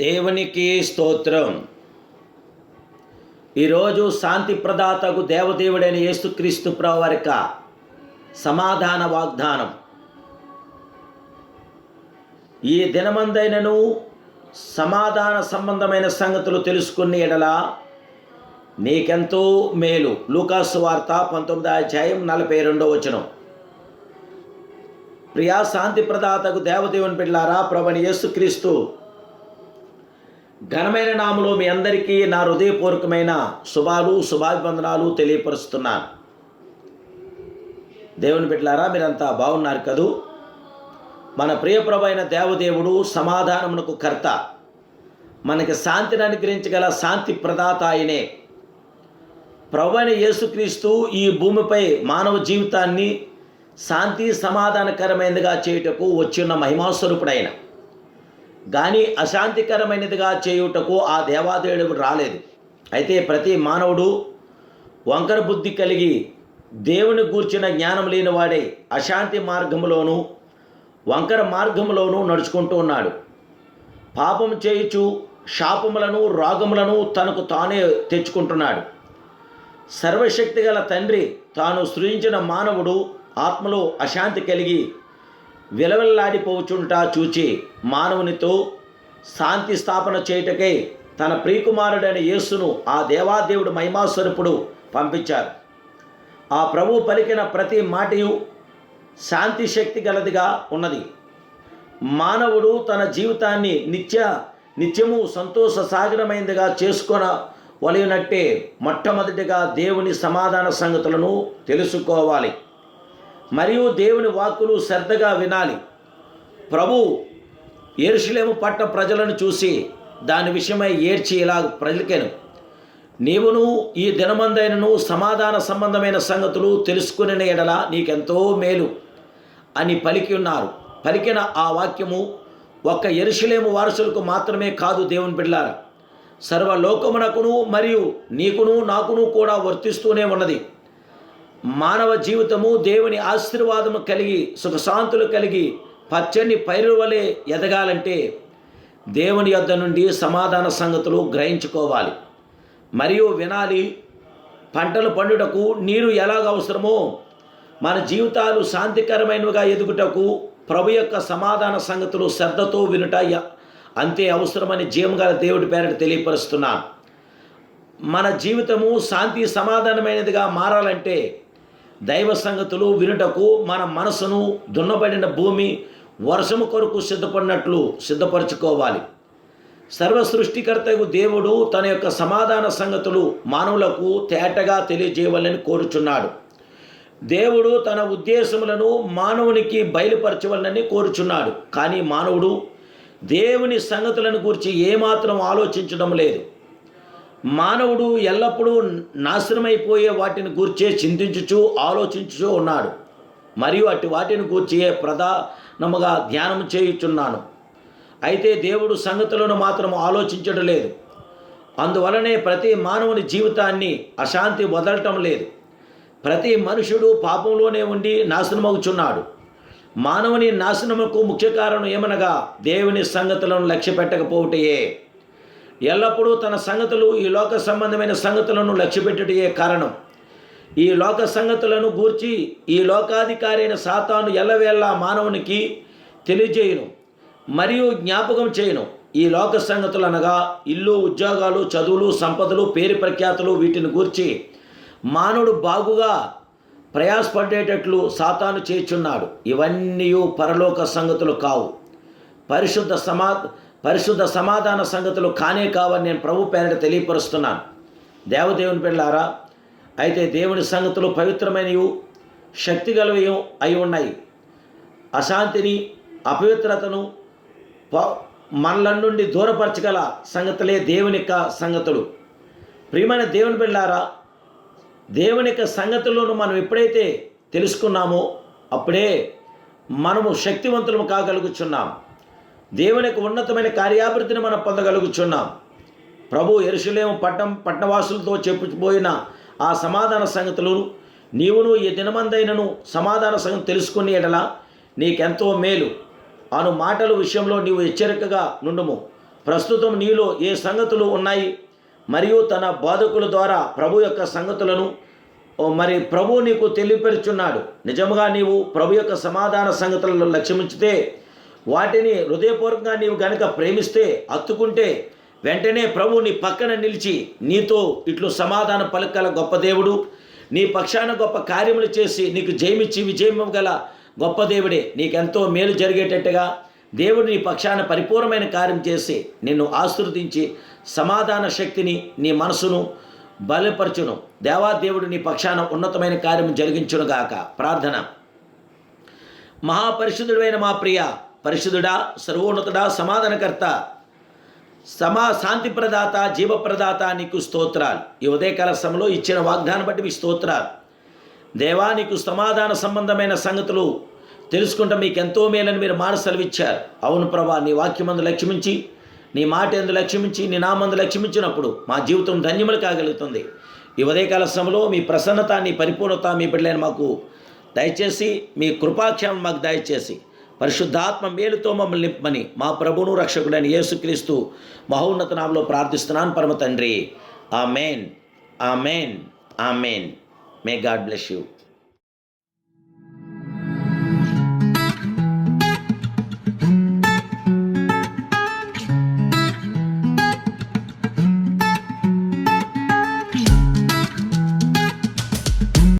దేవునికి స్తోత్రం. ఈరోజు శాంతి ప్రదాతకు దేవదేవుడైన యేసుక్రీస్తు ప్రవరిక సమాధాన వాగ్దానం. ఈ దినమందైనను సమాధాన సంబంధమైన సంగతులు తెలుసుకునే ఎడల నీకెంతో మేలు. లూకాసు వార్త పంతొమ్మిది అధ్యాయం నలభై రెండో వచనం. ప్రియా శాంతి ప్రదాతకు దేవదేవుని బిడ్డారా ప్రభని యేసుక్రీస్తు ఘనమైన నామలో మీ అందరికీ నా హృదయపూర్వకమైన శుభాలు శుభాభివందనాలు తెలియపరుస్తున్నాను. దేవుని బిడ్డలారా మీరంతా బాగున్నారు కదూ? మన ప్రియప్రభైన దేవదేవుడు సమాధానమునకు కర్త. మనకి శాంతిని అనుగ్రహించగల శాంతి ప్రదాత ఆయనే. ప్రభువైన యేసుక్రీస్తు ఈ భూమిపై మానవ జీవితాన్ని శాంతి సమాధానకరమైనదిగా చేయుటకు వచ్చిన మహిమాస్వరూపుడైన. కానీ అశాంతికరమైనదిగా చేయుటకు ఆ దేవాదేవుడు రాలేదు. అయితే ప్రతి మానవుడు వంకర బుద్ధి కలిగి దేవుని గూర్చిన జ్ఞానం లేనివాడే అశాంతి మార్గంలోనూ వంకర మార్గంలోనూ నడుచుకుంటూ ఉన్నాడు. పాపం చేయుచు శాపములను రాగములను తనకు తానే తెచ్చుకుంటున్నాడు. సర్వశక్తి గల తండ్రి తాను సృజించిన మానవుడు ఆత్మలో అశాంతి కలిగి విలవిల్లాడిపోవుచుంటా చూచి మానవునితో శాంతి స్థాపన చేయుటకై తన ప్రియకుమారుడైన యేసును ఆ దేవాదేవుడు మహిమాస్వరూపుడు పంపించారు. ఆ ప్రభు పలికిన ప్రతి మాటయు శాంతి శక్తి గలదిగా ఉన్నది. మానవుడు తన జీవితాన్ని నిత్య నిత్యము సంతోష సాగరమైనదిగా చేసుకొన వలయనట్టే మొట్టమొదటిగా దేవుని సమాధాన సంగతులను తెలుసుకోవాలి. మరియు దేవుని వాక్కులు శ్రద్ధగా వినాలి. ప్రభు ఎరుషులేము పట్ట ప్రజలను చూసి దాని విషయమై ఏడ్చి ఇలా ప్రజలకెను నీవును ఈ దినమందైనను సమాధాన సంబంధమైన సంగతులు తెలుసుకునే ఎడల నీకెంతో మేలు అని పలికి ఉన్నారు. పలికిన ఆ వాక్యము ఒక్క ఎరుషులేము వారసులకు మాత్రమే కాదు దేవుని బిడ్డారా సర్వలోకమునకును మరియు నీకును నాకును కూడా వర్తిస్తూనే ఉన్నది. మానవ జీవితము దేవుని ఆశీర్వాదము కలిగి సుఖశాంతులు కలిగి పచ్చని పైరు వలె ఎదగాలంటే దేవుని యొద్ద నుండి సమాధాన సంగతులు గ్రహించుకోవాలి. మరియు వినాలి పంటలు పండుటకు నీరు ఎలాగ అవసరమో మన జీవితాలు శాంతికరమైనవిగా ఎదుగుటకు ప్రభు యొక్క సమాధాన సంగతులు శ్రద్ధతో వినుట అంతే అవసరమని జీవగల దేవుడి పేరట తెలియపరుస్తున్నాను. మన జీవితము శాంతి సమాధానమైనదిగా మారాలంటే దైవ సంగతులు వినుటకు మన మనసును దున్నబడిన భూమి వర్షము కొరకు సిద్ధపడినట్లు సిద్ధపరచుకోవాలి. సర్వ సృష్టికర్తకు దేవుడు తన యొక్క సమాధాన సంగతులు మానవులకు తేటగా తెలియజేయాలని కోరుచున్నాడు. దేవుడు తన ఉద్దేశములను మానవునికి బయలుపరచవాలని కోరుచున్నాడు. కానీ మానవుడు దేవుని సంగతులను గురించి ఏమాత్రం ఆలోచించడం లేదు. మానవుడు ఎల్లప్పుడూ నాశనమైపోయే వాటిని గూర్చే చింతించుచు ఆలోచించుచూ ఉన్నాడు. మరియు అటు వాటిని గూర్చే ప్రధానముగా ధ్యానం చేయుచున్నాను. అయితే దేవుడు సంగతులను మాత్రం ఆలోచించడం లేదు. అందువలనే ప్రతి మానవుని జీవితాన్ని అశాంతి వదలటం లేదు. ప్రతి మనుషుడు పాపంలోనే ఉండి నాశనమవుచున్నాడు. మానవుని నాశనముకు ముఖ్య కారణం ఏమనగా దేవుని సంగతులను లక్ష్య పెట్టకపోవటయే ఎల్లప్పుడూ తన సంగతులు ఈ లోక సంబంధమైన సంగతులను లక్ష్యపెట్టుటయే కారణం. ఈ లోక సంగతులను గూర్చి ఈ లోకాధికారి అయిన సాతాను ఎల్లవేళ మానవునికి తెలియజేయును మరియు జ్ఞాపకం చేయను. ఈ లోక సంగతులు అనగా ఇల్లు ఉద్యోగాలు చదువులు సంపదలు పేరు ప్రఖ్యాతులు వీటిని గూర్చి మానవుడు బాగుగా ప్రయాసపడేటట్లు సాతాను చేర్చున్నాడు ఇవన్నీ పరలోక సంగతులు కావు. పరిశుద్ధ సమా పరిశుద్ధ సమాధాన సంగతులు కానే కావని నేను ప్రభు పేరిట తెలియపరుస్తున్నాను. దేవదేవుని పిల్లారా అయితే దేవుని సంగతులు పవిత్రమైనవి శక్తి గలవి అయి ఉన్నాయి. అశాంతిని అపవిత్రతను మనల నుండి దూరపరచగల సంగతులే దేవుని యొక్క సంగతులు. ప్రియమైన దేవుని బిళ్ళారా దేవుని యొక్క సంగతులను మనం ఎప్పుడైతే తెలుసుకున్నామో అప్పుడే మనము శక్తివంతులము కాగలుగుచున్నాం. దేవునికి ఉన్నతమైన కార్యాభివృద్ధిని మనం పొందగలుగుచున్నాం. ప్రభు ఎరుషులేము పట్టం పట్టణవాసులతో చెప్పుపోయిన ఆ సమాధాన సంగతులు నీవును ఈ దినమందైనను సమాధాన సంగతి తెలుసుకుని ఎడల నీకెంతో మేలు. అను మాటల విషయంలో నీవు హెచ్చరికగా నుండుము. ప్రస్తుతం నీలో ఏ సంగతులు ఉన్నాయి? మరియు తన బాధకుల ద్వారా ప్రభు యొక్క సంగతులను మరి ప్రభు నీకు తెలియపరుచున్నాడు. నిజముగా నీవు ప్రభు యొక్క సమాధాన సంగతులను లక్ష్యమించితే వాటిని హృదయపూర్వకంగా నీవు గనక ప్రేమిస్తే అత్తుకుంటే వెంటనే ప్రభు నీ పక్కన నిలిచి నీతో ఇట్లు సమాధాన పలకల గొప్ప దేవుడు నీ పక్షాన గొప్ప కార్యములు చేసి నీకు జయమిచ్చి విజయం గల గొప్ప దేవుడే. నీకెంతో మేలు జరిగేటట్టుగా దేవుడు నీ పక్షాన పరిపూర్ణమైన కార్యం చేసి నిన్ను ఆశీర్వదించి సమాధాన శక్తిని నీ మనసును బలపరచును. దేవాదేవుడు నీ పక్షాన ఉన్నతమైన కార్యం జరిగించునుగాక. ప్రార్థన. మహాపరిశుద్ధుడైన మా ప్రియ పరిశుద్ధుడా సర్వోన్నతుడా సమాధానకర్త సమా శాంతి ప్రదాత జీవప్రదాత నీకు స్తోత్రాలు. ఈ ఉదయకాల సమయంలో ఇచ్చిన వాగ్దానం బట్టి మీ స్తోత్రాలు. దేవా నీకు సమాధాన సంబంధమైన సంగతులు తెలుసుకుంటే మీకు ఎంతో మేలని మీరు మానసలు ఇచ్చారు. అవును ప్రభా నీ వాక్యమందు లక్ష్మించి నీ మాట ఎందు లక్ష్మించి నీ నామందు లక్ష్మించినప్పుడు మా జీవితం ధన్యములు కాగలుగుతుంది. ఈ ఉదయకాల సమయంలో మీ ప్రసన్నత నీ పరిపూర్ణత మీ బిడ్డలైన మాకు దయచేసి మీ కృపాక్షేమం మాకు దయచేసి పరిశుద్ధాత్మ మేలుతో మమ్మల్ని నింపమని మా ప్రభును రక్షకుడైన యేసుక్రీస్తు మహోన్నత నామలో ప్రార్థిస్తున్నాను పరమ తండ్రి. ఆ amen amen amen may God bless you